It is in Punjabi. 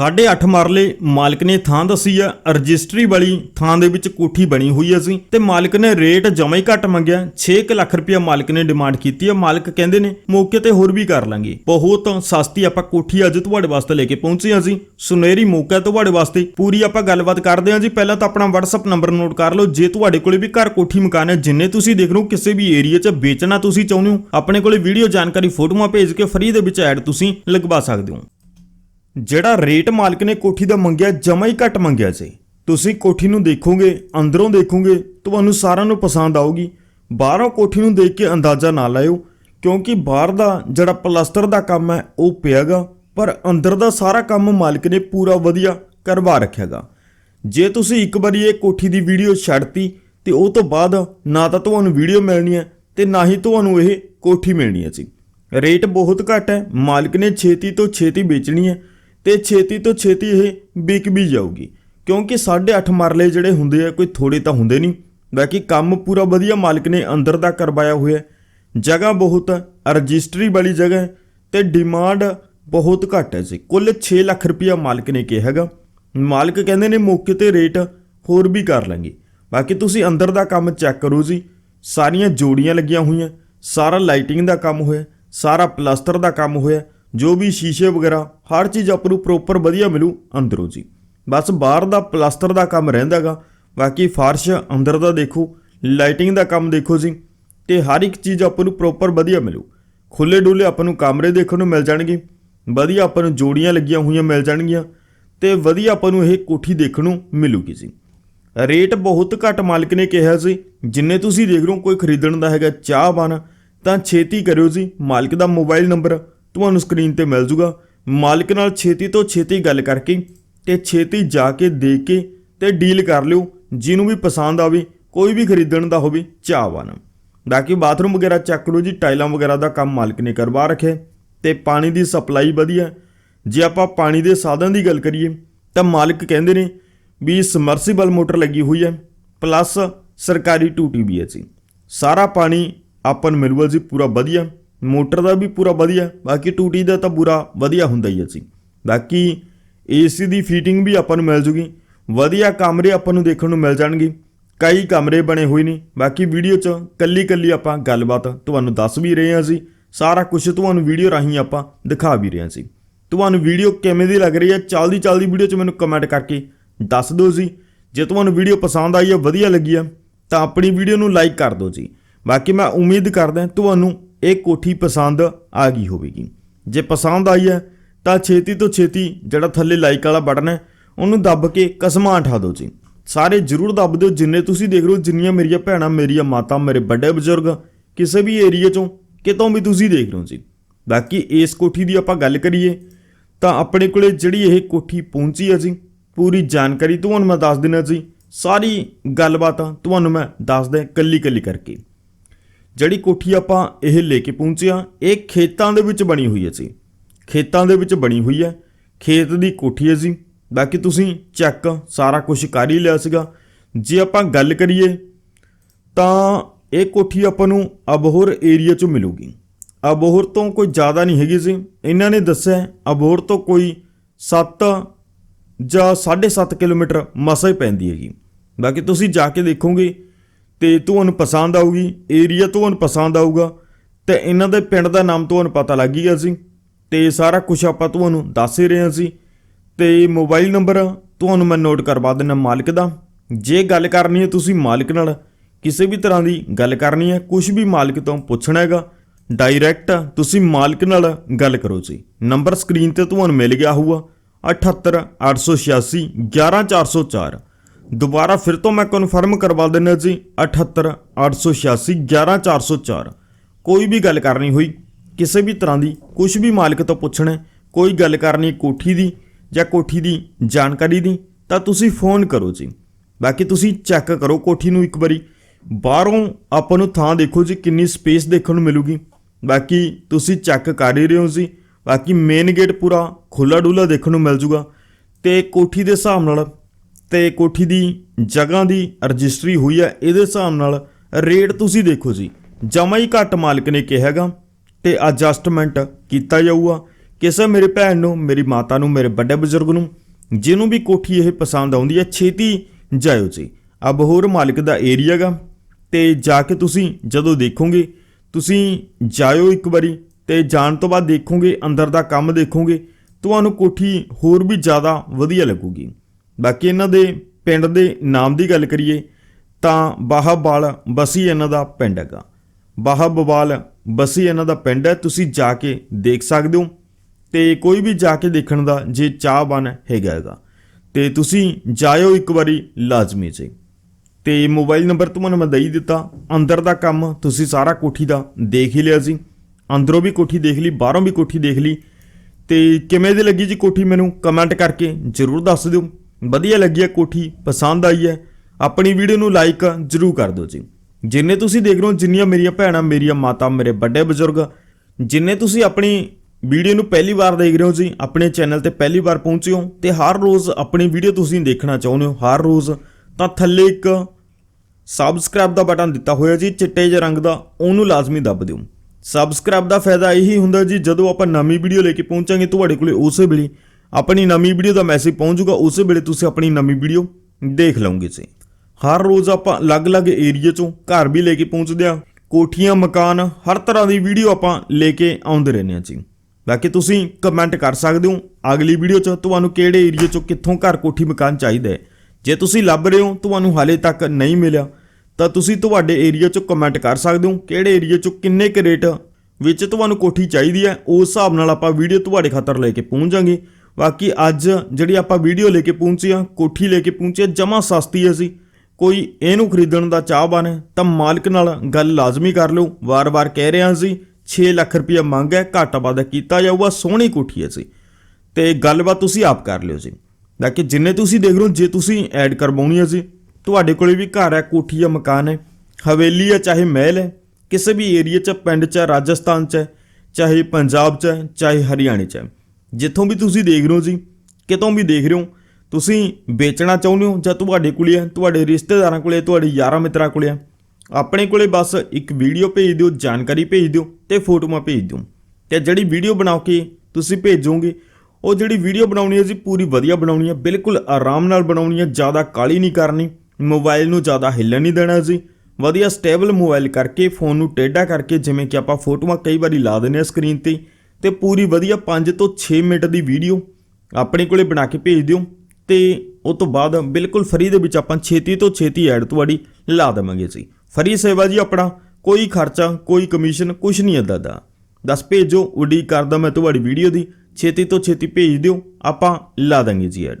8.5 ਮਰਲੇ ਮਾਲਕ ਨੇ ਥਾਂ ਦੱਸੀ ਆ, ਰਜਿਸਟਰੀ ਵਾਲੀ ਥਾਂ ਦੇ ਵਿੱਚ ਕੋਠੀ ਬਣੀ ਹੋਈ ਆ ਸੀ ਤੇ ਮਾਲਕ ਨੇ ਰੇਟ ਜਮਾ ਹੀ ਘੱਟ ਮੰਗਿਆ 6 ਲੱਖ ਰੁਪਇਆ ਮਾਲਕ ਨੇ ਡਿਮਾਂਡ ਕੀਤੀ ਆ। ਮਾਲਕ ਕਹਿੰਦੇ ਨੇ, ਮੌਕੇ ਤੇ ਹੋਰ ਵੀ ਕਰ ਲਾਂਗੇ। ਬਹੁਤ ਸਸਤੀ ਆਪਾਂ ਕੋਠੀ ਅੱਜ ਤੁਹਾਡੇ ਵਾਸਤੇ ਲੈ ਕੇ ਪਹੁੰਚੇ ਹਾਂ ਜੀ। ਸੁਨਹਿਰੀ ਮੌਕਾ ਤੁਹਾਡੇ ਵਾਸਤੇ। ਪੂਰੀ ਆਪਾਂ ਗੱਲਬਾਤ ਕਰਦੇ ਹਾਂ ਜੀ। ਪਹਿਲਾਂ ਤਾਂ ਆਪਣਾ WhatsApp ਨੰਬਰ ਨੋਟ ਕਰ ਲਓ। ਜੇ ਤੁਹਾਡੇ ਕੋਲੇ ਵੀ ਘਰ ਕੋਠੀ ਮਕਾਨ ਹੈ, ਜਿੰਨੇ ਤੁਸੀਂ ਦੇਖ ਰਹੇ ਹੋ, ਕਿਸੇ ਵੀ ਏਰੀਆ 'ਚ ਵੇਚਣਾ ਤੁਸੀਂ ਚਾਹੁੰਦੇ ਹੋ, ਆਪਣੇ ਕੋਲੇ ਵੀਡੀਓ ਜਾਣਕਾਰੀ ਫੋਟੋਆਂ ਭੇਜ ਕੇ ਫ੍ਰੀ ਦੇ ਵਿੱਚ ਐਡ ਤੁਸੀਂ ਲਗਵਾ ਸਕਦੇ ਹੋ। ਜਿਹੜਾ ਰੇਟ ਮਾਲਕ ਨੇ ਕੋਠੀ ਦਾ ਮੰਗਿਆ, ਜਮਾ ਹੀ ਘੱਟ ਮੰਗਿਆ ਸੀ। ਤੁਸੀਂ ਕੋਠੀ ਨੂੰ ਦੇਖੋਗੇ, ਅੰਦਰੋਂ ਦੇਖੋਗੇ, ਤੁਹਾਨੂੰ ਸਾਰਿਆਂ ਨੂੰ ਪਸੰਦ ਆਊਗੀ। ਬਾਹਰੋਂ ਕੋਠੀ ਨੂੰ ਦੇਖ ਕੇ ਅੰਦਾਜ਼ਾ ਨਾ ਲਾਇਓ, ਕਿਉਂਕਿ ਬਾਹਰ ਦਾ ਜਿਹੜਾ ਪਲਸਟਰ ਦਾ ਕੰਮ ਹੈ, ਉਹ ਪਿਆਗਾ, ਪਰ ਅੰਦਰ ਦਾ ਸਾਰਾ ਕੰਮ ਮਾਲਕ ਨੇ ਪੂਰਾ ਵਧੀਆ ਕਰਵਾ ਰੱਖਿਆਗਾ। ਜੇ ਤੁਸੀਂ ਇੱਕ ਵਾਰੀ ਇਹ ਕੋਠੀ ਦੀ ਵੀਡੀਓ ਛੱਡਤੀ, ਤੇ ਉਹ ਤੋਂ ਬਾਅਦ ਨਾ ਤਾਂ ਤੁਹਾਨੂੰ ਵੀਡੀਓ ਮਿਲਣੀ ਹੈ, ਤੇ ਨਾ ਹੀ ਤੁਹਾਨੂੰ ਇਹ ਕੋਠੀ ਮਿਲਣੀ ਹੈ ਜੀ। ਰੇਟ ਬਹੁਤ ਘੱਟ ਹੈ, ਮਾਲਕ ਨੇ ਛੇਤੀ ਤੋਂ ਛੇਤੀ ਵੇਚਣੀ ਹੈ। ਤੇ ਛੇਤੀ ਤੋਂ ਛੇਤੀ ਇਹ ਵਿਕ ਵੀ ਜਾਊਗੀ। ਕਿਉਂਕਿ 8.5 ਮਰਲੇ ਜਿਹੜੇ ਹੁੰਦੇ ਆ, ਕੋਈ ਥੋੜੇ ਤਾਂ ਹੁੰਦੇ ਨਹੀਂ। ਬਾਕੀ ਕੰਮ ਪੂਰਾ ਵਧੀਆ ਮਾਲਕ ਨੇ ਅੰਦਰ ਦਾ ਕਰਵਾਇਆ ਹੋਇਆ ਜਗ੍ਹਾ ਬਹੁਤ ਰਜਿਸਟਰੀ ਵਾਲੀ ਜਗ੍ਹਾ ਹੈ ਤੇ ਡਿਮਾਂਡ ਬਹੁਤ ਘੱਟ ਹੈ ਜੀ। ਕੁੱਲ 6 ਲੱਖ ਰੁਪਇਆ ਮਾਲਕ ਨੇ ਕਿਹਾ ਹੈਗਾ। ਮਾਲਕ ਕਹਿੰਦੇ ਨੇ ਮੌਕੇ ਤੇ ਰੇਟ ਹੋਰ ਵੀ ਕਰ ਲਾਂਗੇ। ਬਾਕੀ ਤੁਸੀਂ ਅੰਦਰ ਦਾ ਕੰਮ ਚੈੱਕ ਕਰੋ ਜੀ। ਸਾਰੀਆਂ ਜੋੜੀਆਂ ਲੱਗੀਆਂ ਹੋਈਆਂ, ਸਾਰਾ ਲਾਈਟਿੰਗ ਦਾ ਕੰਮ ਹੋਇਆ, ਸਾਰਾ ਪਲਾਸਟਰ ਦਾ ਕੰਮ ਹੋਇਆ ਜੋ ਵੀ ਸ਼ੀਸ਼ੇ ਵਗੈਰਾ, ਹਰ ਚੀਜ਼ ਆਪ ਨੂੰ ਪ੍ਰੋਪਰ ਵਧੀਆ ਮਿਲੂ ਅੰਦਰੋਂ ਜੀ। ਬਸ ਬਾਹਰ ਦਾ ਪਲਾਸਟਰ ਦਾ ਕੰਮ ਰਹਿੰਦਾਗਾ ਬਾਕੀ ਫਰਸ਼ ਅੰਦਰ ਦਾ ਦੇਖੋ ਲਾਈਟਿੰਗ ਦਾ ਕੰਮ ਦੇਖੋ ਜੀ, ਤੇ ਹਰ ਇੱਕ ਚੀਜ਼ ਆਪਾਂ ਨੂੰ ਪ੍ਰੋਪਰ ਵਧੀਆ ਮਿਲੂ। ਖੁੱਲੇ ਡੁੱਲੇ ਆਪਾਂ ਨੂੰ ਕਮਰੇ ਦੇਖਣ ਨੂੰ ਮਿਲ ਜਾਣਗੇ, ਵਧੀਆ ਆਪਾਂ ਨੂੰ ਜੋੜੀਆਂ ਲੱਗੀਆਂ ਹੋਈਆਂ ਮਿਲ ਜਾਣਗੀਆਂ, ਤੇ ਵਧੀਆ ਆਪਾਂ ਨੂੰ ਇਹ ਕੋਠੀ ਦੇਖਣ ਨੂੰ ਮਿਲੂਗੀ ਜੀ। ਰੇਟ ਬਹੁਤ ਘੱਟ ਮਾਲਕ ਨੇ ਕਿਹਾ ਸੀ, ਜਿੰਨੇ ਤੁਸੀਂ ਦੇਖ ਰਹੇ ਹੋ, ਕੋਈ ਖਰੀਦਣ ਦਾ ਹੈਗਾ ਚਾਹ ਬਣ ਤਾਂ ਛੇਤੀ ਕਰਿਓ ਜੀ, ਮਾਲਕ ਦਾ ਮੋਬਾਈਲ ਨੰਬਰ ਤੁਹਾਨੂੰ ਸਕਰੀਨ ਤੇ ਮਿਲ ਜੂਗਾ। ਮਾਲਕ ਨਾਲ ਛੇਤੀ ਤੋਂ ਛੇਤੀ ਗੱਲ ਕਰਕੇ ਤੇ ਛੇਤੀ ਜਾ ਕੇ ਦੇਖ ਕੇ ਤੇ ਡੀਲ ਕਰ ਲਿਓ। ਜਿਹਨੂੰ ਵੀ ਪਸੰਦ ਆਵੇ, ਕੋਈ ਵੀ ਖਰੀਦਣ ਦਾ ਹੋਵੇ, ਚਾਹਵਾਨ। ਬਾਕੀ ਬਾਥਰੂਮ ਵਗੈਰਾ ਚੱਕ ਲਓ ਜੀ ਟਾਈਲਾਂ ਵਗੈਰਾ ਦਾ ਕੰਮ ਮਾਲਕ ਨੇ ਕਰਵਾ ਰੱਖਿਆ। ਤੇ ਪਾਣੀ ਦੀ ਸਪਲਾਈ ਵਧੀਆ। ਜੇ ਆਪਾਂ ਪਾਣੀ ਦੇ ਸਾਧਨ ਦੀ ਗੱਲ ਕਰੀਏ, ਤਾਂ ਮਾਲਕ ਕਹਿੰਦੇ ਨੇ ਵੀ ਸਮਰਸੀਬਲ ਮੋਟਰ ਲੱਗੀ ਹੋਈ ਹੈ ਪਲੱਸ ਸਰਕਾਰੀ ਟੂਟੀ ਵੀ ਹੈ ਜੀ। ਸਾਰਾ ਪਾਣੀ ਆਪਾਂ ਨੂੰ ਮਿਲੂਗਾ ਜੀ, ਪੂਰਾ ਵਧੀਆ। ਮੋਟਰ ਦਾ ਵੀ ਪੂਰਾ ਵਧੀਆ, ਬਾਕੀ ਟੂਟੀ ਦਾ ਤਾਂ ਪੂਰਾ ਵਧੀਆ ਹੁੰਦਾ ਹੀ ਹੈ ਜੀ। ਬਾਕੀ ਏਸੀ ਦੀ ਫੀਟਿੰਗ ਵੀ ਆਪਾਂ ਨੂੰ ਮਿਲ ਜੂਗੀ, ਵਧੀਆ ਕਮਰੇ ਆਪਾਂ ਨੂੰ ਦੇਖਣ ਨੂੰ ਮਿਲ ਜਾਣਗੇ, ਕਈ ਕਮਰੇ ਬਣੇ ਹੋਏ ਨੇ, ਬਾਕੀ ਵੀਡੀਓ 'ਚ ਕੱਲੀ ਕੱਲੀ ਆਪਾਂ ਗੱਲਬਾਤ ਤੁਹਾਨੂੰ ਦੱਸ ਵੀ ਰਹੇ ਹਾਂ ਜੀ, ਸਾਰਾ ਕੁਝ ਤੁਹਾਨੂੰ ਵੀਡੀਓ ਰਾਹੀਂ ਆਪਾਂ ਦਿਖਾ ਵੀ ਰਹੇ ਹਾਂ ਜੀ। ਤੁਹਾਨੂੰ ਵੀਡੀਓ ਕਿਵੇਂ ਦੀ ਲੱਗ ਰਹੀ ਹੈ ਚੱਲਦੀ ਚੱਲਦੀ ਵੀਡੀਓ 'ਚ ਮੈਨੂੰ ਕਮੈਂਟ ਕਰਕੇ ਦੱਸ ਦਿਓ ਜੀ। ਜੇ ਤੁਹਾਨੂੰ ਵੀਡੀਓ ਪਸੰਦ ਆਈ ਹੈ, ਵਧੀਆ ਲੱਗੀ ਹੈ, ਤਾਂ ਆਪਣੀ ਵੀਡੀਓ ਨੂੰ ਲਾਈਕ ਕਰ ਦਿਓ ਜੀ। ਬਾਕੀ ਮੈਂ ਉਮੀਦ ਕਰਦਾ ਤੁਹਾਨੂੰ ਇਹ ਕੋਠੀ ਪਸੰਦ ਆ ਗਈ ਹੋਵੇਗੀ। ਜੇ ਪਸੰਦ ਆਈ ਹੈ, ਤਾਂ ਛੇਤੀ ਤੋਂ ਛੇਤੀ ਜਿਹੜਾ ਥੱਲੇ ਲਾਈਕ ਵਾਲਾ ਬਟਨ ਹੈ, ਉਹਨੂੰ ਦੱਬ ਕੇ ਕਸਮਾਂ ਉਠਾ ਦਿਓ ਜੀ। ਸਾਰੇ ਜਰੂਰ ਦੱਬ ਦਿਓ, ਜਿੰਨੇ ਤੁਸੀਂ ਦੇਖ ਰਹੇ ਹੋ, ਜਿੰਨੀਆਂ ਮੇਰੀਆਂ ਭੈਣਾਂ, ਮੇਰੀਆਂ ਮਾਤਾ, ਮੇਰੇ ਵੱਡੇ ਬਜ਼ੁਰਗ, ਕਿਸੇ ਵੀ ਏਰੀਆ ਚੋਂ, ਕਿਤੋਂ ਵੀ ਤੁਸੀਂ ਦੇਖ ਰਹੇ ਹੋ ਜੀ। ਬਾਕੀ ਇਸ ਕੋਠੀ ਦੀ ਆਪਾਂ ਗੱਲ ਕਰੀਏ, ਤਾਂ ਆਪਣੇ ਕੋਲੇ ਜਿਹੜੀ ਇਹ ਕੋਠੀ ਪਹੁੰਚੀ ਹੈ ਜੀ, ਪੂਰੀ ਜਾਣਕਾਰੀ ਤੁਹਾਨੂੰ ਮੈਂ ਦੱਸ ਦਿੰਦਾ ਜੀ। ਸਾਰੀ ਗੱਲਬਾਤ ਤੁਹਾਨੂੰ ਮੈਂ ਦੱਸਦਾ ਕੱਲੀ ਕੱਲੀ ਕਰਕੇ। ਜਿਹੜੀ ਕੋਠੀ ਆਪਾਂ ਇਹ ਲੈ ਕੇ ਪਹੁੰਚਿਆ ਇਹ ਖੇਤਾਂ ਦੇ ਵਿੱਚ ਬਣੀ ਹੋਈ ਹੈ ਜੀ। ਖੇਤਾਂ ਦੇ ਵਿੱਚ ਬਣੀ ਹੋਈ ਹੈ। ਖੇਤ ਦੀ ਕੋਠੀ ਹੈ ਜੀ। ਬਾਕੀ ਤੁਸੀਂ ਚੈੱਕ ਸਾਰਾ ਕੁਝ ਕਰ ਹੀ ਲਿਆ ਸੀਗਾ। ਜੇ ਆਪਾਂ ਗੱਲ ਕਰੀਏ, ਤਾਂ ਇਹ ਕੋਠੀ ਆਪਾਂ ਨੂੰ ਅਬੋਹਰ ਏਰੀਆ 'ਚ ਮਿਲੂਗੀ। ਅਬੋਹਰ ਤੋਂ ਕੋਈ ਜ਼ਿਆਦਾ ਨਹੀਂ ਹੈਗੀ ਸੀ ਇਹਨਾਂ ਨੇ ਦੱਸਿਆ ਅਬੋਹਰ ਤੋਂ ਕੋਈ 7 ਜਾਂ 7.5 ਕਿਲੋਮੀਟਰ ਮਸਾ ਹੀ ਪੈਂਦੀ ਹੈਗੀ। ਬਾਕੀ ਤੁਸੀਂ ਜਾ ਕੇ ਦੇਖੋਗੇ ਤੇ ਤੁਹਾਨੂੰ ਪਸੰਦ ਆਊਗੀ ਏਰੀਆ ਤੁਹਾਨੂੰ ਪਸੰਦ ਆਊਗਾ, ਤੇ ਇਹਨਾਂ ਦੇ ਪਿੰਡ ਦਾ ਨਾਮ ਤੁਹਾਨੂੰ ਪਤਾ ਲੱਗ ਹੀ ਗਿਆ ਸੀ। ਤੇ ਸਾਰਾ ਕੁਝ ਆਪਾਂ ਤੁਹਾਨੂੰ ਦੱਸ ਹੀ ਰਹੇ ਹਾਂ ਸੀ। ਤੇ ਮੋਬਾਈਲ ਨੰਬਰ ਤੁਹਾਨੂੰ ਮੈਂ ਨੋਟ ਕਰਵਾ ਦਿੰਦਾ ਮਾਲਕ ਦਾ। ਜੇ ਗੱਲ ਕਰਨੀ ਹੈ ਤੁਸੀਂ ਮਾਲਕ ਨਾਲ, ਕਿਸੇ ਵੀ ਤਰ੍ਹਾਂ ਦੀ ਗੱਲ ਕਰਨੀ ਹੈ ਕੁਝ ਵੀ ਮਾਲਕ ਤੋਂ ਪੁੱਛਣਾ ਹੈਗਾ ਡਾਇਰੈਕਟ ਤੁਸੀਂ ਮਾਲਕ ਨਾਲ ਗੱਲ ਕਰੋ ਜੀ। ਨੰਬਰ ਸਕਰੀਨ ਤੇ ਤੁਹਾਨੂੰ ਮਿਲ ਗਿਆ ਹੋਊਗਾ 78886 11404 ਦੁਬਾਰਾ ਫਿਰ ਤੋਂ ਮੈਂ ਕਨਫਰਮ ਕਰਵਾ ਦਿੰਦਾ ਜੀ 78886 11404 ਕੋਈ ਵੀ ਗੱਲ ਕਰਨੀ ਹੋਈ, ਕਿਸੇ ਵੀ ਤਰ੍ਹਾਂ ਦੀ ਕੁਝ ਵੀ ਮਾਲਕ ਤੋਂ ਪੁੱਛਣਾ, ਕੋਈ ਗੱਲ ਕਰਨੀ ਕੋਠੀ ਦੀ ਜਾਂ ਕੋਠੀ ਦੀ ਜਾਣਕਾਰੀ ਦੀ, ਤਾਂ ਤੁਸੀਂ ਫੋਨ ਕਰੋ ਜੀ। ਬਾਕੀ ਤੁਸੀਂ ਚੈੱਕ ਕਰੋ ਕੋਠੀ ਨੂੰ ਇੱਕ ਵਾਰੀ। ਬਾਹਰੋਂ ਆਪਾਂ ਨੂੰ ਥਾਂ ਦੇਖੋ ਜੀ, ਕਿੰਨੀ ਸਪੇਸ ਦੇਖਣ ਨੂੰ ਮਿਲੂਗੀ। ਬਾਕੀ ਤੁਸੀਂ ਚੈੱਕ ਕਰ ਹੀ ਰਹੇ ਹੋ ਜੀ। ਬਾਕੀ ਮੇਨ ਗੇਟ ਪੂਰਾ ਖੁੱਲਾ ਡੁੱਲਾ ਦੇਖਣ ਨੂੰ ਮਿਲ ਜੂਗਾ। ਤੇ ਕੋਠੀ ਦੇ ਹਿਸਾਬ ਨਾਲ ਤੇ ਕੋਠੀ ਦੀ ਜਗ੍ਹਾ ਦੀ ਰਜਿਸਟਰੀ ਹੋਈ ਹੈ। ਇਹਦੇ ਹਿਸਾਬ ਨਾਲ ਰੇਟ ਤੁਸੀਂ ਦੇਖੋ ਜੀ। ਜਮਾ ਹੀ ਘੱਟ ਮਾਲਕ ਨੇ ਕਿਹਾ ਹੈਗਾ ਤੇ ਐਡਜਸਟਮੈਂਟ ਕੀਤਾ ਜਾਊਗਾ। ਕਿਸੇ ਮੇਰੇ ਭੈਣ ਨੂੰ, ਮੇਰੀ ਮਾਤਾ ਨੂੰ, ਮੇਰੇ ਵੱਡੇ ਬਜ਼ੁਰਗ ਨੂੰ, ਜਿਹਨੂੰ ਵੀ ਕੋਠੀ ਇਹ ਪਸੰਦ ਆਉਂਦੀ ਹੈ, ਛੇਤੀ ਜਾਇਓ ਜੀ। ਅਬਹੋਰ ਮਾਲਕ ਦਾ ਏਰੀਆ ਗਾ ਤੇ ਜਾ ਕੇ ਤੁਸੀਂ ਜਦੋਂ ਦੇਖੋਗੇ, ਤੁਸੀਂ ਜਾਇਓ ਇੱਕ ਵਾਰੀ ਤੇ ਜਾਣ ਤੋਂ ਬਾਅਦ ਦੇਖੋਗੇ, ਅੰਦਰ ਦਾ ਕੰਮ ਦੇਖੋਗੇ, ਤੁਹਾਨੂੰ ਕੋਠੀ ਹੋਰ ਵੀ ਜ਼ਿਆਦਾ ਵਧੀਆ ਲੱਗੂਗੀ। ਬਾਕੀ ਇਹਨਾਂ ਦੇ ਪਿੰਡ ਦੇ ਨਾਮ ਦੀ ਗੱਲ ਕਰੀਏ, ਤਾਂ ਬਾਹਾਬਾਲ ਬਸੀ ਇਹਨਾਂ ਦਾ ਪਿੰਡ ਹੈਗਾ। ਬਾਹਾਬਵਾਲ ਬਸੀ ਇਹਨਾਂ ਦਾ ਪਿੰਡ ਹੈ, ਤੁਸੀਂ ਜਾ ਕੇ ਦੇਖ ਸਕਦੇ ਹੋ ਤੇ ਕੋਈ ਵੀ ਜਾ ਕੇ ਦੇਖਣ ਦਾ ਜੇ ਚਾਹ ਹੈਗਾ ਹੈਗਾ, ਤੇ ਤੁਸੀਂ ਜਾਇਓ ਇੱਕ ਵਾਰੀ ਲਾਜ਼ਮੀ ਜੀ। ਤੇ ਮੋਬਾਈਲ ਨੰਬਰ ਤੁਹਾਨੂੰ ਮੈਂ ਦੇ ਦਿੱਤਾ, ਅੰਦਰ ਦਾ ਕੰਮ ਤੁਸੀਂ ਸਾਰਾ ਕੋਠੀ ਦਾ ਦੇਖ ਹੀ ਲਿਆ ਜੀ ਅੰਦਰੋਂ ਵੀ ਕੋਠੀ ਦੇਖ ਲਈ, ਬਾਹਰੋਂ ਵੀ ਕੋਠੀ ਦੇਖ ਲਈ। ਤੇ ਕਿਵੇਂ ਦੀ ਲੱਗੀ ਜੀ ਕੋਠੀ ਮੈਨੂੰ ਕਮੈਂਟ ਕਰਕੇ ਜਰੂਰ ਦੱਸ ਦਿਓ। ਵਧੀਆ ਲੱਗੀ ਹੈ ਕੋਠੀ, ਪਸੰਦ ਆਈ ਹੈ, ਆਪਣੀ ਵੀਡੀਓ ਨੂੰ ਲਾਈਕ ਜਰੂਰ ਕਰ ਦਿਓ ਜੀ। ਜਿੰਨੇ ਤੁਸੀਂ ਦੇਖ ਰਹੇ ਹੋ, ਜਿੰਨੀਆਂ ਮੇਰੀਆਂ ਭੈਣਾਂ, ਮੇਰੀਆਂ ਮਾਤਾ, ਮੇਰੇ ਵੱਡੇ ਬਜ਼ੁਰਗ, ਜਿੰਨੇ ਤੁਸੀਂ ਆਪਣੀ ਵੀਡੀਓ ਨੂੰ ਪਹਿਲੀ ਵਾਰ ਦੇਖ ਰਹੇ ਹੋ ਜੀ, ਆਪਣੇ ਚੈਨਲ ਤੇ ਪਹਿਲੀ ਵਾਰ ਪਹੁੰਚੇ ਹੋ ਤੇ ਹਰ ਰੋਜ਼ ਆਪਣੀ ਵੀਡੀਓ ਤੁਸੀਂ ਦੇਖਣਾ ਚਾਹੁੰਦੇ ਹੋ, ਹਰ ਰੋਜ਼, ਤਾਂ ਥੱਲੇ ਇੱਕ ਸਬਸਕ੍ਰਾਈਬ ਦਾ ਬਟਨ ਦਿੱਤਾ ਹੋਇਆ ਜੀ, ਚਿੱਟੇ ਜਿਹੇ ਰੰਗ ਦਾ, ਉਹਨੂੰ ਲਾਜ਼ਮੀ ਦੱਬ ਦਿਓ। ਸਬਸਕ੍ਰਾਈਬ ਦਾ ਫਾਇਦਾ ਇਹੀ ਹੁੰਦਾ ਜੀ, ਜਦੋਂ ਆਪਾਂ ਨਵੀਂ ਵੀਡੀਓ ਲੈ ਕੇ ਪਹੁੰਚਾਂਗੇ, ਤੁਹਾਡੇ ਕੋਲੇ ਉਸੇ ਵੇਲੇ ਆਪਣੀ ਨਵੀਂ ਵੀਡੀਓ ਦਾ ਮੈਸੇਜ ਪਹੁੰਚੂਗਾ, ਉਸੇ ਵੇਲੇ ਤੁਸੀਂ ਆਪਣੀ ਨਵੀਂ ਵੀਡੀਓ ਦੇਖ ਲਓਗੇ ਜੀ। ਹਰ ਰੋਜ਼ ਆਪਾਂ ਅਲੱਗ-ਅਲੱਗ ਏਰੀਆ ਚੋਂ ਘਰ ਵੀ ਲੈ ਕੇ ਪਹੁੰਚਦੇ ਆ ਕੋਠੀਆਂ, ਮਕਾਨ, ਹਰ ਤਰ੍ਹਾਂ ਦੀ ਵੀਡੀਓ ਆਪਾਂ ਲੈ ਕੇ ਆਉਂਦੇ ਰਹਿੰਦੇ ਆ ਜੀ। ਬਾਕੀ ਤੁਸੀਂ ਕਮੈਂਟ ਕਰ ਸਕਦੇ ਹੋ, ਅਗਲੀ ਵੀਡੀਓ 'ਚ ਤੁਹਾਨੂੰ ਕਿਹੜੇ ਏਰੀਆ 'ਚੋਂ ਕਿੱਥੋਂ ਘਰ ਕੋਠੀ, ਮਕਾਨ ਚਾਹੀਦਾ ਹੈ। ਜੇ ਤੁਸੀਂ ਲੱਭ ਰਹੇ ਹੋ, ਤੁਹਾਨੂੰ ਹਾਲੇ ਤੱਕ ਨਹੀਂ ਮਿਲਿਆ, ਤਾਂ ਤੁਸੀਂ ਤੁਹਾਡੇ ਏਰੀਆ 'ਚੋਂ ਕਮੈਂਟ ਕਰ ਸਕਦੇ ਹੋ, ਕਿਹੜੇ ਏਰੀਆ 'ਚੋਂ ਕਿੰਨੇ ਕੁ ਰੇਟ ਵਿੱਚ ਤੁਹਾਨੂੰ ਕੋਠੀ ਚਾਹੀਦੀ ਹੈ, ਉਸ ਹਿਸਾਬ ਨਾਲ ਆਪਾਂ ਵੀਡੀਓ ਤੁਹਾਡੇ ਖਾਤਰ ਲੈ ਕੇ ਪਹੁੰਚ ਜਾਾਂਗੇ। ਬਾਕੀ ਅੱਜ ਜਿਹੜੀ ਆਪਾਂ ਵੀਡੀਓ ਲੈ ਕੇ ਪਹੁੰਚੇ ਆ ਕੋਠੀ ਲੈ ਕੇ ਪਹੁੰਚੇ ਜਮਾ ਸਸਤੀ ਹੈ ਸੀ ਕੋਈ ਇਹਨੂੰ ਖਰੀਦਣ ਦਾ ਚਾਹਵਾਨ ਹੈ ਤਾਂ ਮਾਲਕ ਨਾਲ ਗੱਲ ਲਾਜ਼ਮੀ ਕਰ ਲਓ। ਵਾਰ-ਵਾਰ ਕਹਿ ਰਿਹਾ ਸੀ 6 ਲੱਖ ਰੁਪਏ ਮੰਗ ਹੈ ਘਾਟਾ ਵਾਧਾ ਕੀਤਾ ਜਾਊਗਾ ਸੋਹਣੀ ਕੋਠੀ ਹੈ ਸੀ ਤੇ ਗੱਲਬਾਤ ਤੁਸੀਂ ਆਪ ਕਰ ਲਿਓ ਜੀ। ਬਾਕੀ ਜਿੰਨੇ ਤੁਸੀਂ ਦੇਖ ਰਹੇ ਹੋ ਜੇ ਤੁਸੀਂ ਐਡ ਕਰਵਾਉਣੀ ਹੈ ਜੀ ਤੁਹਾਡੇ ਕੋਲੇ ਵੀ ਘਰ ਹੈ ਕੋਠੀ ਜਾਂ ਮਕਾਨ ਹੈ ਹਵੇਲੀ ਹੈ ਚਾਹੇ ਮਹਿਲ ਹੈ ਕਿਸੇ ਵੀ ਏਰੀਆ 'ਚ ਪਿੰਡ 'ਚ ਹੈ, ਰਾਜਸਥਾਨ 'ਚ ਹੈ, ਚਾਹੇ ਪੰਜਾਬ 'ਚ ਹੈ, ਚਾਹੇ ਹਰਿਆਣੇ 'ਚ ਹੈ। ਜਿੱਥੋਂ ਵੀ ਤੁਸੀਂ ਦੇਖ ਰਹੇ ਹੋ ਜੀ, ਕਿਤੋਂ ਵੀ ਦੇਖ ਰਹੇ ਹੋ, ਤੁਸੀਂ ਵੇਚਣਾ ਚਾਹੁੰਦੇ ਹੋ ਜਾਂ ਤੁਹਾਡੇ ਕੋਲੇ ਹੈ ਤੁਹਾਡੇ ਰਿਸ਼ਤੇਦਾਰਾਂ ਕੋਲੇ ਤੁਹਾਡੇ ਯਾਰਾਂ ਮਿੱਤਰਾਂ ਕੋਲੇ ਹੈ ਆਪਣੇ ਕੋਲੇ ਬਸ ਇੱਕ ਵੀਡੀਓ ਭੇਜ ਦਿਓ, ਜਾਣਕਾਰੀ ਭੇਜ ਦਿਓ ਤੇ ਫੋਟੋਆਂ ਭੇਜ ਦਿਓ। ਤੇ ਜਿਹੜੀ ਵੀਡੀਓ ਬਣਾ ਕੇ ਤੁਸੀਂ ਭੇਜੋਗੇ, ਉਹ ਜਿਹੜੀ ਵੀਡੀਓ ਬਣਾਉਣੀ ਹੈ ਜੀ, ਪੂਰੀ ਵਧੀਆ ਬਣਾਉਣੀ ਹੈ, ਬਿਲਕੁਲ ਆਰਾਮ ਨਾਲ ਬਣਾਉਣੀ ਹੈ, ਜ਼ਿਆਦਾ ਕਾਲੀ ਨਹੀਂ ਕਰਨੀ ਮੋਬਾਈਲ ਨੂੰ ਜ਼ਿਆਦਾ ਹਿੱਲਣ ਨਹੀਂ ਦੇਣਾ ਜੀ। ਵਧੀਆ ਸਟੇਬਲ ਮੋਬਾਈਲ ਕਰਕੇ ਫੋਨ ਨੂੰ ਟੇਢਾ ਕਰਕੇ, ਜਿਵੇਂ ਕਿ ਆਪਾਂ ਫੋਟੋਆਂ ਕਈ ਵਾਰੀ ਲਾ ਦਿੰਦੇ ਆ ਸਕਰੀਨ ਤੇ ਤੇ ਪੂਰੀ ਵਧੀਆ 5 ਤੋਂ 6 ਮਿੰਟ ਦੀ ਵੀਡੀਓ ਆਪਣੇ ਕੋਲੇ ਬਣਾ ਕੇ ਭੇਜ ਦਿਓ ਤੇ ਉਹ ਤੋਂ ਬਾਅਦ ਬਿਲਕੁਲ ਫਰੀ ਦੇ ਵਿੱਚ ਆਪਾਂ ਛੇਤੀ ਤੋਂ ਛੇਤੀ ਐਡ ਤੁਹਾਡੀ ਲਾ ਦੇਵਾਂਗੇ ਜੀ ਫਰੀ ਸੇਵਾ ਜੀ ਆਪਣਾ, ਕੋਈ ਖਰਚਾ, ਕੋਈ ਕਮਿਸ਼ਨ ਕੁਝ ਨਹੀਂ ਏਦਾਂ ਦਾ। ਦੱਸ ਭੇਜੋ, ਉਡੀਕ ਕਰਦਾ ਮੈਂ ਤੁਹਾਡੀ ਵੀਡੀਓ ਦੀ। ਛੇਤੀ ਤੋਂ ਛੇਤੀ ਭੇਜ ਦਿਓ, ਆਪਾਂ ਲਾ ਦਾਂਗੇ ਜੀ ਐਡ।